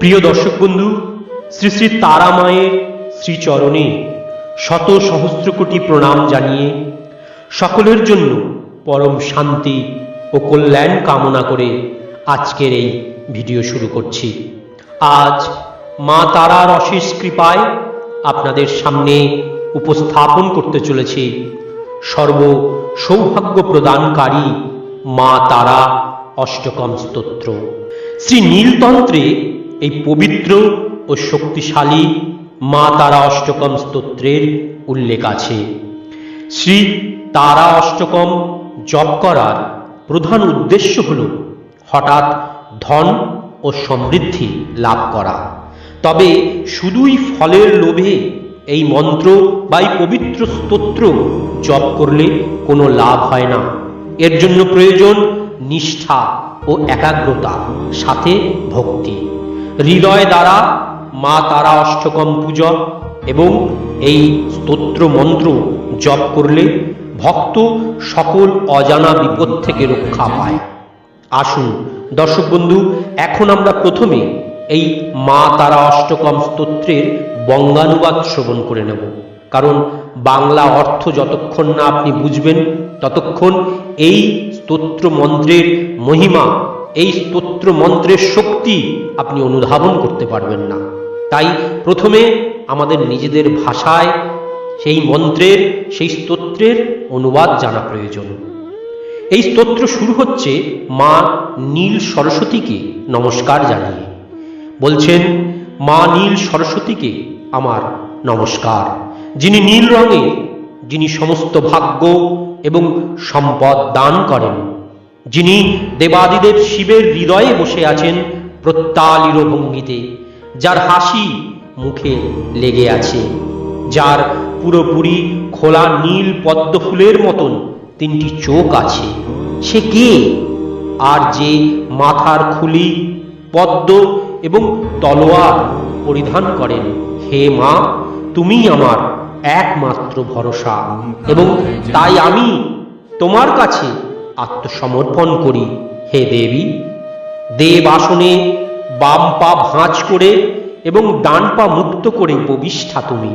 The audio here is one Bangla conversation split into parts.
প্রিয় দর্শক বন্ধু, শ্রী শ্রী তারা মায়ের শ্রীচরণে শত সহস্র কোটি প্রণাম জানিয়ে সকলের জন্য পরম শান্তি ও কল্যাণ কামনা করে আজকের এই ভিডিও শুরু করছি। আজ মা তারার অশেষ কৃপায় আপনাদের সামনে উপস্থাপন করতে চলেছি সর্ব সৌভাগ্য প্রদানকারী মা তারা অষ্টকম স্তোত্র। শ্রী নীলতন্ত্রে এই পবিত্র ও শক্তিশালী মা তারা অষ্টকম স্তোত্রের উল্লেখ আছে। শ্রী তারা অষ্টকম জপ করার প্রধান উদ্দেশ্য হল হঠাৎ ধন ও সমৃদ্ধি লাভ করা। তবে শুধুই ফলের লোভে এই মন্ত্র বা এই পবিত্র স্তোত্র জপ করলে কোনো লাভ হয় না। এর জন্য প্রয়োজন নিষ্ঠা ও একাগ্রতা, সাথে ভক্তি। হৃদয় দ্বারা মা তারা অষ্টকম পূজা এবং এই স্তোত্র মন্ত্র জপ করলে ভক্ত সকল অজানা বিপদ থেকে রক্ষা পায়। আসুন দর্শক বন্ধু, এখন আমরা প্রথমে এই মা তারা অষ্টকম স্তোত্রের বঙ্গানুবাদ শ্রবণ করে নেব। কারণ বাংলা অর্থ যতক্ষণ না আপনি বুঝবেন, ততক্ষণ এই স্তোত্র মন্ত্রের মহিমা এই স্তোত্র মন্ত্রের শক্তি আপনি অনুধাবন করতে পারবেন না। তাই প্রথমে আমাদের নিজেদের ভাষায় সেই মন্ত্রের, সেই স্তোত্রের অনুবাদ জানা প্রয়োজন। এই স্তোত্র শুরু হচ্ছে মা নীল সরস্বতীকে নমস্কার জানিয়ে। বলছেন, মা নীল সরস্বতীকে আমার নমস্কার। যিনি নীল রঙের, যিনি সমস্ত ভাগ্য এবং সম্পদ দান করেন যিনি দেবাদিদেব শিবের হৃদয়ে বসে আছেন প্রত্যালির ভঙ্গিতে, যার হাসি মুখে লেগে আছে, যার পুরোপুরি খোলা নীল পদ্ম ফুলের মতন তিনটি চোখ আছে। সে কে? আর যে মাথার খুলি পদ্ম এবং তলোয়ার পরিধান করেন, হে মা, তুমি আমার একমাত্র ভরসা এবং তাই আমি তোমার কাছে আত্মসমর্পণ করি। হে দেবী দেব আসনে বাম পা ভাঁজ করে এবং ডান পা মুক্ত করে উপবিষ্ঠা তুমি।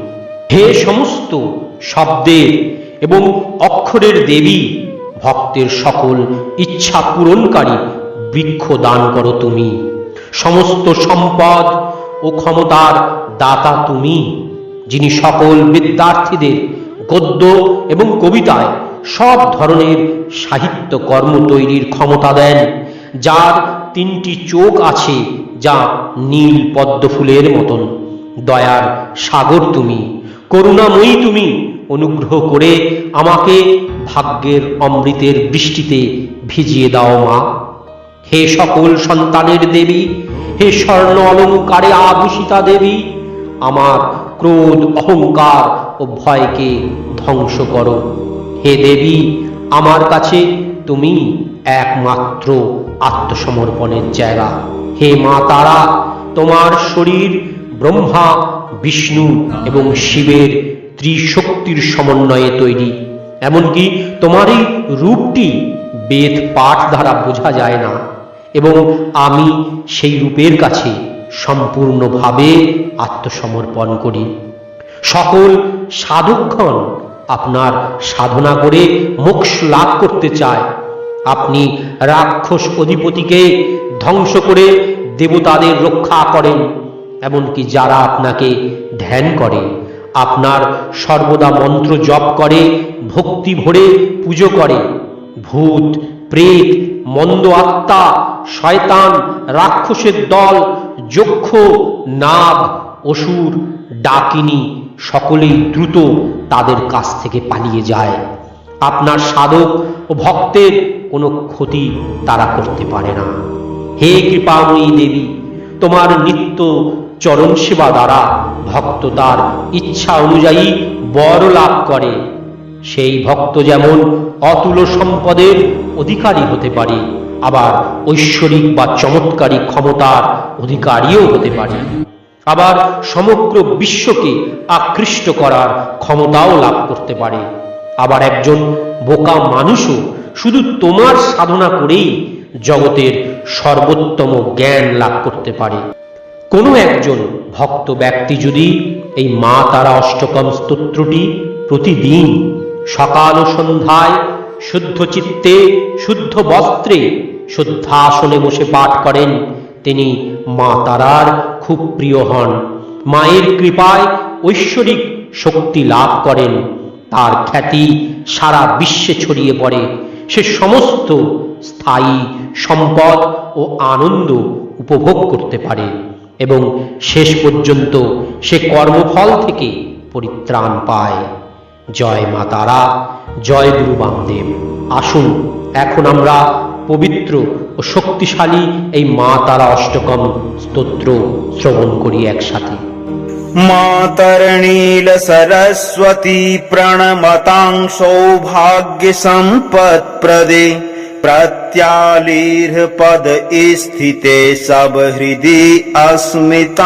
হে সমস্ত শব্দের এবং অক্ষরের দেবী, ভক্তের সকল ইচ্ছা পূরণকারী বৃক্ষ দান করো তুমি। সমস্ত সম্পদ ও ক্ষমতার দাতা তুমি, যিনি সকল বিদ্যার্থীদের গদ্য এবং কবিতায় সব ধরনের সাহিত্য কর্ম তৈরির ক্ষমতা দেন, যার তিনটি চোখ আছে যা নীল পদ্ম ফুলের মতন। দয়ার সাগর তুমি, করুণাময়ী তুমি, অনুগ্রহ করে আমাকে ভাগ্যের অমৃতের বৃষ্টিতে ভিজিয়ে দাও মা। হে সকল সন্তানের দেবী, হে স্বর্ণ অলঙ্কারে আভূষিতা দেবী, আমার ক্রোধ, অহংকার ও ভয়কে ধ্বংস করো। হে দেবী, আমার কাছে তুমি একমাত্র আত্মসমর্পণের জায়গা। হে মা তারা, তোমার শরীর ব্রহ্মা, বিষ্ণু এবং শিবের ত্রিশক্তির সমন্বয়ে তৈরি। এমনকি তোমার এই রূপটি বেদ পাঠ দ্বারা বোঝা যায় না। এবং আমি সেই রূপের কাছে সম্পূর্ণভাবে আত্মসমর্পণ করি। সকল সাধকগণ আপনার সাধনা করে মোক্ষ লাভ করতে চায়। আপনি রাক্ষস অধিপতিকে ধ্বংস করে দেবতাদের রক্ষা করেন, এমনকি যারা আপনাকে ধ্যান করে, আপনার সর্বদা মন্ত্র জপ করে, ভক্তি ভরে পুজো করে। ভূত, প্রেত, মন্দ আত্মা, শয়তান, রাক্ষসের দল, যক্ষ, নাগ, অসুর, ডাকিনী সকলেই দ্রুত তাদের কাছ থেকে পালিয়ে যায়। আপনার সাধক ও ভক্তের কোনো ক্ষতি তারা করতে পারে না। হে কৃপাময়ী দেবী, তোমার নিত্য চরণ সেবা দ্বারা ভক্ত তার ইচ্ছা অনুযায়ী বর লাভ করে। সেই ভক্ত যেমন অতুল সম্পদের অধিকারী হতে পারে, আবার ঐশ্বরিক বা চমৎকারী ক্ষমতার অধিকারীও হতে পারে। আবার সমগ্র বিশ্বকে আকৃষ্ট করার ক্ষমতাও লাভ করতে পারে। আবার একজন বোকা মানুষও শুধু তোমার সাধনা করেই জগতের সর্বোত্তম জ্ঞান লাভ করতে পারে। কোনো একজন ভক্ত ব্যক্তি যদি এই মা তারা অষ্টকম স্তোত্রটি প্রতিদিন সকাল ও সন্ধ্যায় শুদ্ধ চিত্তে, শুদ্ধ বস্ত্রে, শুদ্ধাসনে বসে পাঠ করেন, তিনি মা তারার খুব প্রিয় হন। মায়ের কৃপায় ঐশ্বরিক শক্তি লাভ করেন। তার খ্যাতি সারা বিশ্বে ছড়িয়ে পড়ে। সে সমস্ত স্থায়ী সম্পদ ও আনন্দ উপভোগ করতে পারে এবং শেষ পর্যন্ত সে কর্মফল থেকে পরিত্রাণ পায়। জয় মা তারা, জয় গুরু বামদেব। আসুন, এখন আমরা পবিত্র ও শক্তিশালী এই মা তারা অষ্টকম স্তোত্র শ্রবণ করি একসাথে मातर्णील सरस्वती प्रणमतां सौभाग्य सम्पत्प्रदे प्रत्यालीर्ह पद स्थिते सब हृदि अस्मिताणाम्भोरुहे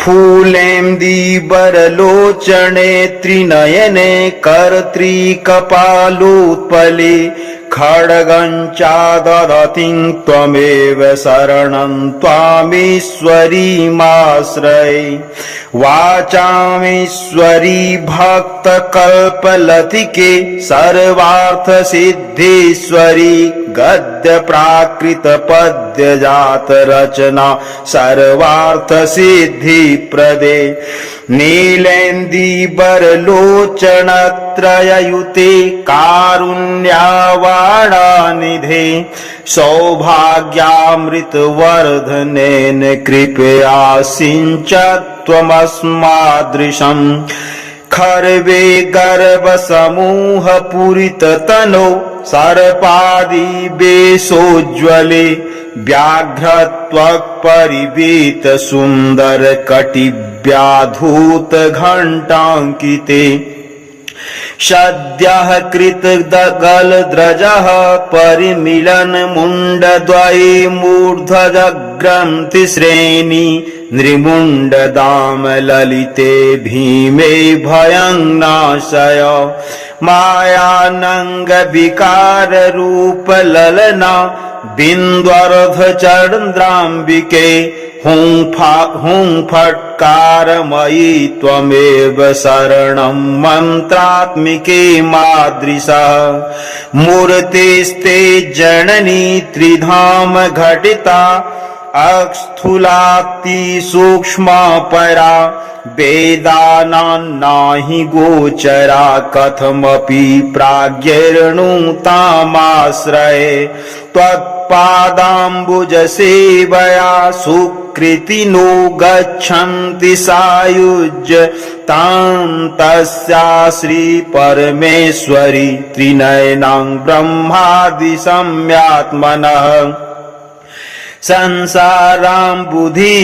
फूलेन्दीवरलोचने त्रिनयने कर्त्रीकपालोत्पले खड्गञ्चादधतिं त्वमेव शरणं त्वामीश्वरीमाश्रये। वाचामीश्वरी भक्तकल्पलतिके सर्वार्थसिद्धीश्वरी गद्यप्राकृतपद्यजातरचना सर्वार्थसिद्धिप्रदे नीलेन्दीवरलोचनत्रययुते कारुण्यावाणानिधे सौभाग्यामृतवर्धनेन कृपया सिञ्च त्वमस्मादृशम्। खर्वे गर्भसमूहपूरिततनो सर्पादिवेशोज्ज्वले व्याघ्रत्वक्परिवीतसुन्दरकटिव्याधूतघण्टाङ्किते। सद्यः कृतगलद्रजः दगल नृमुण्डदामललिते भीमे भयं नाशय मायानङ्गविकार बिन्द्वर्धचन्द्राम्बिके हुं फा हुं फट्कारमयि त्वमेव शरणं मन्त्रात्मिके मादृशः मूर्तिस्ते जननी त्रिधाम घटिता अस्थूलाति सूक्ष्मा परा वेदानान्नाहि गोचरा कथमपि प्राज्ञैर्णुतामाश्रये। त्वत्पादाम्बुजसेवया सुकृतिनो गच्छन्ति सायुज्य तां तस्या श्रीपरमेश्वरी त्रिनयनां ब्रह्मादिसम्यात्मनः संसाराम्बुधि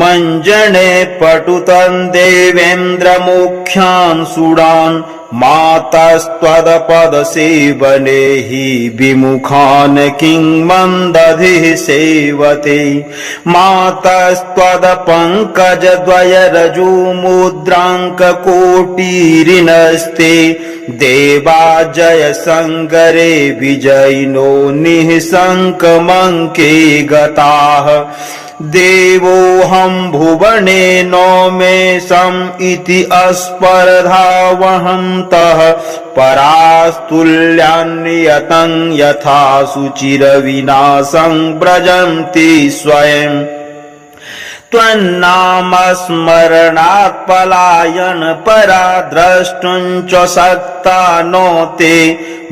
मञ्जने पटुतन् देवेन्द्रमुख्यान् सुडान् मातस्त्वदपदसेवने हि विमुखान् किं मन्दधिः सेवते। मातस्त्वदपङ्कजद्वयरजूमुद्राङ्ककोटीरिनस्ते। देवा जयसङ्गरे विजयिनो निःशङ्कमङ्के गताः देवोऽहं भुवने नो मे सम् इति अस्पर्धावहन्तः। परास्तुल्यान्यतं यथा सुचिरविनाशं व्रजन्ति स्वयम् त्वन्नामस्मरणात् पलायन परा द्रष्टुञ्च सत्ता नो ते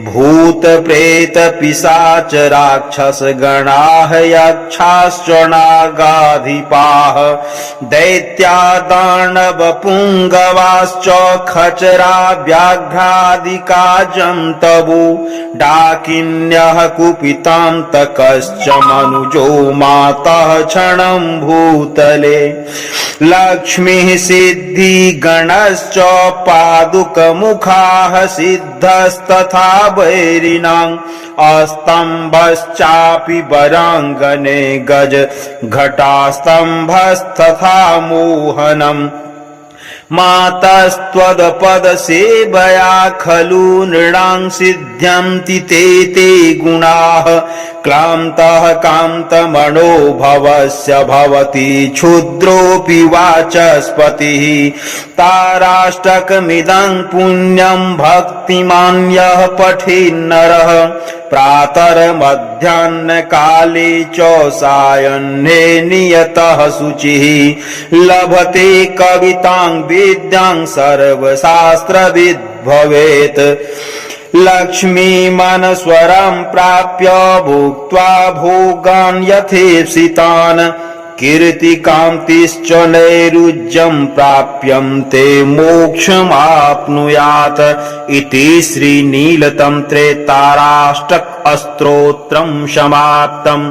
भूत प्रेत यक्षाश्च नागाधिपाः दैत्या दाण्डवपुङ्गवाश्च खचरा व्याघ्रादि काजन्तवो डाकिन्यः कुपितान्तकश्च मनुजो मातः क्षणम्भूत भूतले लक्ष्मीः सिद्धिगणश्च पादुकमुखाः सिद्धस्तथा वैरिणाम् अस्तम्भश्चापि वराङ्गने गज घटास्तम्भस्तथा मोहनम् मातस्त्वदपदसेवया खलु नृणां सिद्ध्यन्ति ते ते गुणाः। क्लान्तः कान्तमनो भवस्य भवति क्षुद्रोऽपि वाचस्पतिः। ताराष्टकमिदं पुण्यं भक्तिमान् यः पठेन्नरः प्रातर्मध्याह्नकाले च सायन्ने नियतः शुचिः। लभते कवितां विद्यां सर्वशास्त्रविद् भवेत् लक्ष्मीमनस्वरं प्राप्य भुक्त्वा भोगान् यथेप्सितान् कीर्तिकान्तिश्च नैरुज्यं प्राप्यन्ते मोक्षमाप्नुयात् इति श्रीनीलतन्त्रे ताराष्टक स्तोत्रम् समाप्तम्